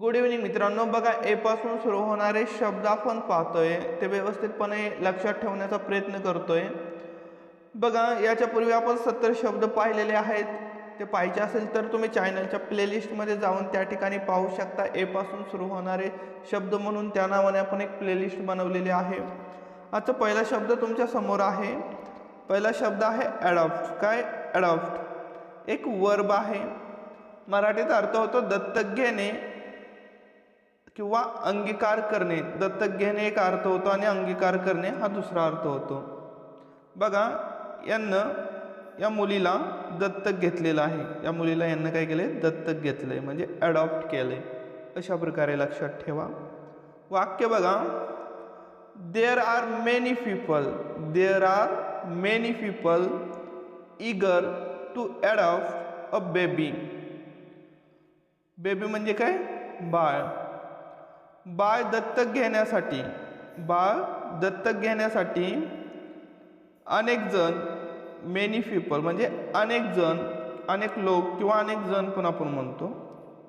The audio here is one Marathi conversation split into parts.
गुड इव्हनिंग मित्रांनो. बघा एपासून सुरू होणारे शब्द आपण पाहतोय. ते व्यवस्थितपणे लक्षात ठेवण्याचा प्रयत्न करतोय. बघा याच्यापूर्वी आपण सत्तर शब्द पाहिलेले आहेत. ते पाहिजे असेल तर तुम्ही चॅनलच्या प्लेलिस्टमध्ये जाऊन त्या ठिकाणी पाहू शकता. एपासून सुरू होणारे शब्द म्हणून त्या नावाने आपण एक प्लेलिस्ट बनवलेली आहे. आजचा पहिला शब्द तुमच्यासमोर आहे. पहिला शब्द आहे ॲडॉप्ट काय? ॲडॉप्ट एक वर्ब आहे. मराठीत अर्थ होतो दत्तक घेणे. किंवा अंगीकार करणे दत्तक घेणे एक अर्थ होतो आणि अंगीकार करणे हा दुसरा अर्थ होतो. बघा यांनं या मुलीला दत्तक घेतलेलं आहे. या मुलीला यांना काय केले दत्तक घेतलंय म्हणजे अडॉप्ट केलंय. अशा प्रकारे लक्षात ठेवा. वाक्य बघा. There are many people there are many people eager to adopt a baby baby म्हणजे काय? बाळ. बाळ दत्तक घेण्यासाठी बाळ दत्तक घेण्यासाठी अनेकजण मेनी पीपल म्हणजे अनेक जण अनेक लोक किंवा अनेक जण पण आपण म्हणतो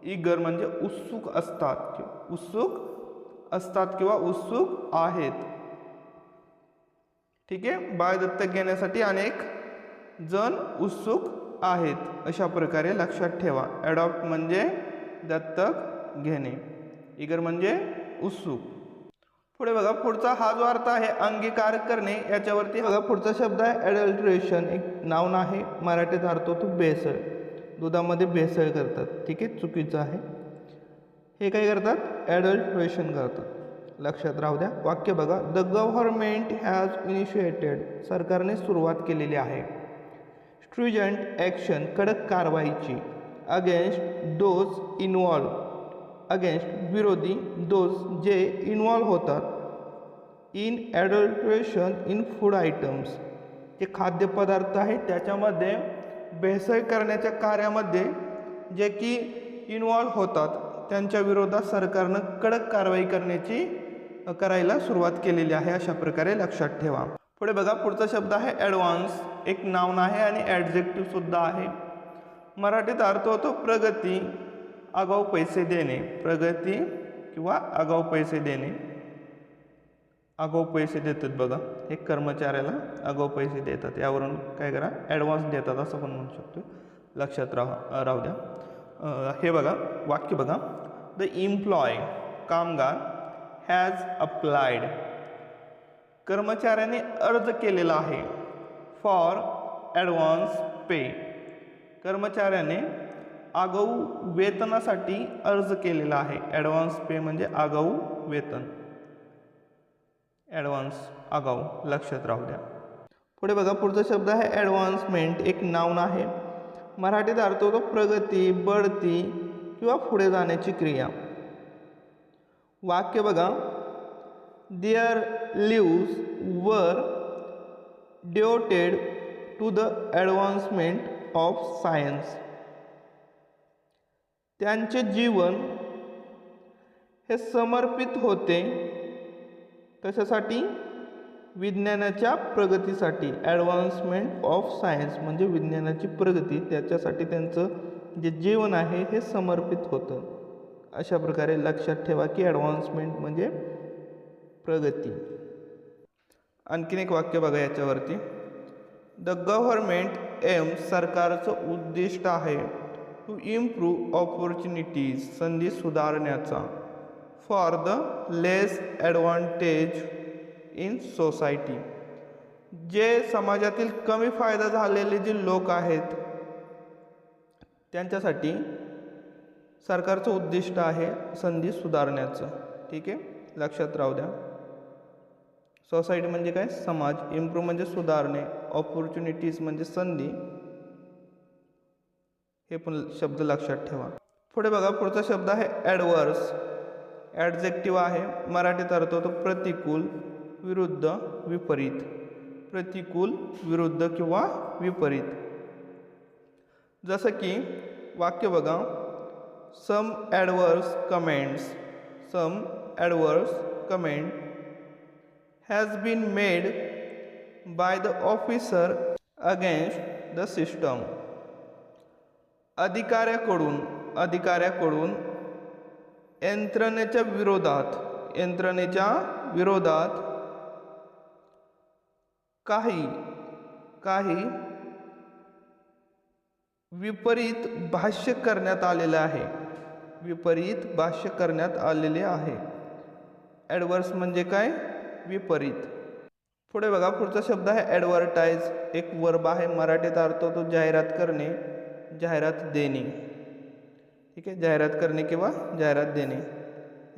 इगर म्हणजे उत्सुक असतात किंवा उत्सुक असतात किंवा उत्सुक आहेत. ठीक आहे? बाळ दत्तक घेण्यासाठी अनेक जण उत्सुक आहेत. अशा प्रकारे लक्षात ठेवा. ॲडॉप्ट म्हणजे दत्तक घेणे. इगर म्हणजे उत्सुक पुढे बघा पुढचा हा जो अर्थ आहे अंगीकार करणे याच्यावरती बघा पुढचा शब्द आहे ॲडल्ट्रेशन एक नाऊन आहे मराठीत अर्थ होतो भेसळ. दुधामध्ये भेसळ करतात. ठीक आहे चुकीचं आहे. हे काय करतात? ॲडल्ट्रेशन करतात. लक्षात राहू द्या. वाक्य बघा. द गव्हर्मेंट हॅज इनिशिएटेड सरकारने सुरुवात केलेली आहे. स्ट्रुजंट ॲक्शन कडक कारवाईची. अगेन्स्ट डोज इन्वॉल्व अगेन्स्ट विरोधी दोज जे इन्वॉल्व होतात in adulteration in food items जे खाद्यपदार्थ आहेत त्याच्यामध्ये भेसळ करण्याच्या कार्यामध्ये जे की इन्वॉल्व होतात त्यांच्या विरोधात सरकारनं कडक कारवाई करण्याची करायला सुरुवात केलेली आहे. अशा प्रकारे लक्षात ठेवा. पुढे बघा पुढचा शब्द आहे ॲडव्हान्स एक नाऊन आहे आणि ॲडजेक्टिव्ह सुद्धा आहे. मराठीत अर्थ होतो प्रगती. आगाऊ पैसे देणे प्रगती किंवा आगाऊ पैसे देणे. आगाऊ पैसे देतात बघा. हे कर्मचाऱ्याला आगाऊ पैसे देतात. यावरून काय करा? ॲडव्हान्स देतात असं पण म्हणू शकतो लक्षात राहा राहू द्या. हे बघा वाक्य बघा. द इम्प्लॉय कामगार हॅज अप्लाइड कर्मचाऱ्याने अर्ज केलेला आहे. फॉर ॲडव्हान्स पे कर्मचाऱ्याने आगाऊ वेतनासाठी अर्ज केलेला आहे. ॲडव्हान्स पे म्हणजे आगाऊ वेतन. ॲडव्हान्स आगाऊ लक्षात राहू द्या. पुढे बघा पुढचा शब्द आहे ॲडव्हान्समेंट एक नाऊन आहे. मराठीत अर्थ होतो प्रगती बढती किंवा पुढे जाण्याची क्रिया. वाक्य बघा. Their lives were devoted to the advancement of science त्यांचे जीवन हे समर्पित होते कशासाठी विज्ञानाच्या प्रगतीसाठी ॲडव्हान्समेंट ऑफ सायन्स म्हणजे विज्ञानाची प्रगती त्याच्यासाठी त्यांचं जे जीवन आहे हे समर्पित होतं. अशा प्रकारे लक्षात ठेवा की ॲडव्हान्समेंट म्हणजे प्रगती. आणखीन एक वाक्य बघा याच्यावरती. द गव्हर्मेंट एम सरकारचं उद्दिष्ट आहे. टू इम्प्रूव्ह ऑपॉर्च्युनिटीज संधी सुधारण्याचा. For the less advantage in society जे समाजातील कमी फायदा झालेले जे लोक आहेत त्यांच्यासाठी सरकारचं उद्दिष्ट आहे संधी सुधारण्याचं. ठीक आहे? लक्षात राहू द्या. सोसायटी म्हणजे काय? समाज. इम्प्रूव्ह म्हणजे सुधारणे. ऑपॉर्च्युनिटीज म्हणजे संधी. हे पण शब्द लक्षात ठेवा. पुढे बघा पुढचा शब्द आहे ॲडवर्स ॲडजेक्टिव्ह आहे मराठीत अर्थ होतो प्रतिकूल विरुद्ध विपरीत. प्रतिकूल विरुद्ध किंवा विपरीत. जसं की वाक्य बघा. Some adverse comments some adverse comment has been made by the officer against the system अधिकाऱ्याकडून अधिकाऱ्याकडून यंत्रणेच्या विरोधात यंत्रणेच्या विरोधात काही काही विपरीत भाष्य करण्यात आलेलं आहे. विपरीत भाष्य करण्यात आलेले आहे. ॲडवर्स म्हणजे काय? विपरीत. पुढे बघा पुढचा शब्द आहे ॲडव्हर्टाईज एक वर्ब आहे मराठीत अर्थ तो जाहिरात करणे. जाहिरात देणे. ठीक आहे? जाहिरात करणे किंवा जाहिरात देणे.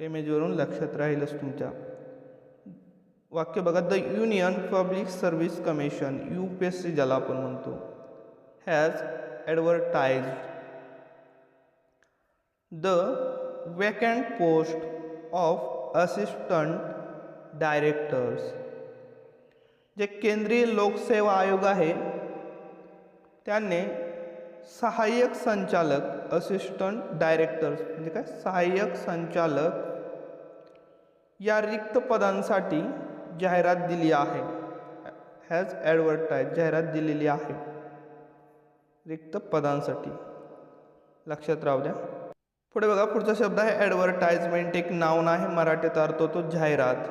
इमेजवरून लक्षात राहीलच तुमच्या. वाक्य बघा the union public service commission U P S C ज्याला आपण म्हणतो has advertise the vacant post of assistant directors जे केंद्रीय लोकसेवा आयोग आहे त्यांनी सहाय्यक संचालक असिस्टंट डायरेक्टर्स म्हणजे काय? सहाय्यक संचालक या रिक्त पदांसाठी जाहिरात दिली आहे. हॅज ॲडव्हर्टाईज जाहिरात दिलेली आहे. रिक्त पदांसाठी. लक्षात राहू द्या. पुढे बघा पुढचा शब्द आहे ॲडव्हर्टाईजमेंट एक नाऊन आहे मराठीत अर्थ होतो जाहिरात.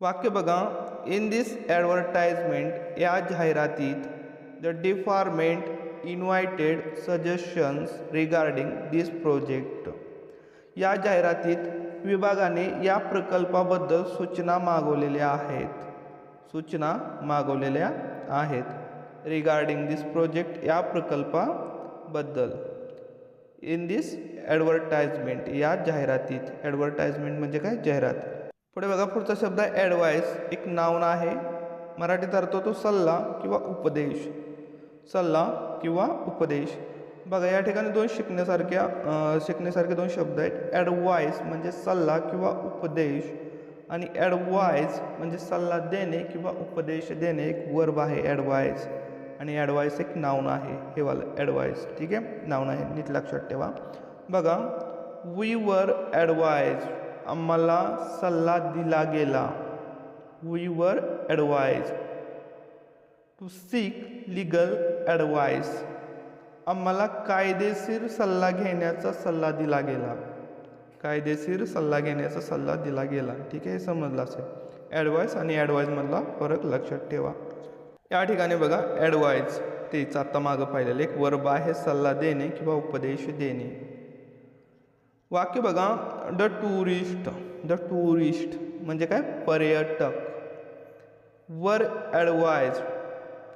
वाक्य बघा. इन दिस ॲडव्हर्टाईजमेंट या जाहिरातीत the department invited suggestions regarding this project या जाहिरातीत विभागाने या प्रकल्पाबद्दल सूचना मागवलेल्या आहेत. सूचना मागवलेल्या आहेत रिगार्डिंग दिस प्रोजेक्ट या प्रकल्पाबद्दल. इन दिस ॲडव्हर्टाइजमेंट या जाहिरातीत ॲडव्हर्टाइजमेंट म्हणजे काय? जाहिरात. पुढे बघा पुढचा शब्द आहे ॲडवाईस एक नाऊन आहे. मराठीत अर्थ तो सल्ला किंवा उपदेश. सल्ला किंवा उपदेश. बघा या ठिकाणी दोन शिकण्यासारख्या शिकण्यासारखे दोन शब्द आहेत. ॲडवाईस म्हणजे सल्ला किंवा उपदेश. आणि ॲडवाईज म्हणजे सल्ला देणे किंवा उपदेश देणे एक वर्ब आहे ॲडवाईज आणि ॲडवाईस एक नाऊन आहे. हे वालं ॲडवाईस ठीक आहे? नाऊन आहे. नीट लक्षात ठेवा. बघा वी वर ॲडवाईज आम्हाला सल्ला दिला गेला. We were advise to seek legal advice आम्हाला कायदेशीर सल्ला घेण्याचा सल्ला दिला गेला. कायदेशीर सल्ला घेण्याचा सल्ला दिला गेला. ठीक आहे हे समजलं असेल. ॲडवाईस आणि ॲडवाईजमधला फरक लक्षात ठेवा. या ठिकाणी बघा ॲडवाईज तेच आत्ता मागं पाहिलेलं एक वर्ब आहे सल्ला देणे किंवा उपदेश देणे. वाक्य बघा द टुरिस्ट द टुरिस्ट म्हणजे काय? पर्यटक. वर ॲडवाईज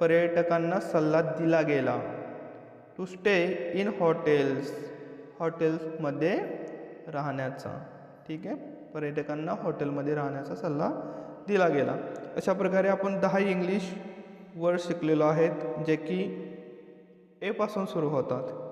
पर्यटकांना सल्ला दिला गेला. टू स्टे इन हॉटेल्स हॉटेल्समध्ये राहण्याचा. ठीक आहे? पर्यटकांना हॉटेलमध्ये राहण्याचा सल्ला दिला गेला. अशा प्रकारे आपण दहा इंग्लिश वर्ड शिकलेलो आहेत जे की एपासून सुरू होतात.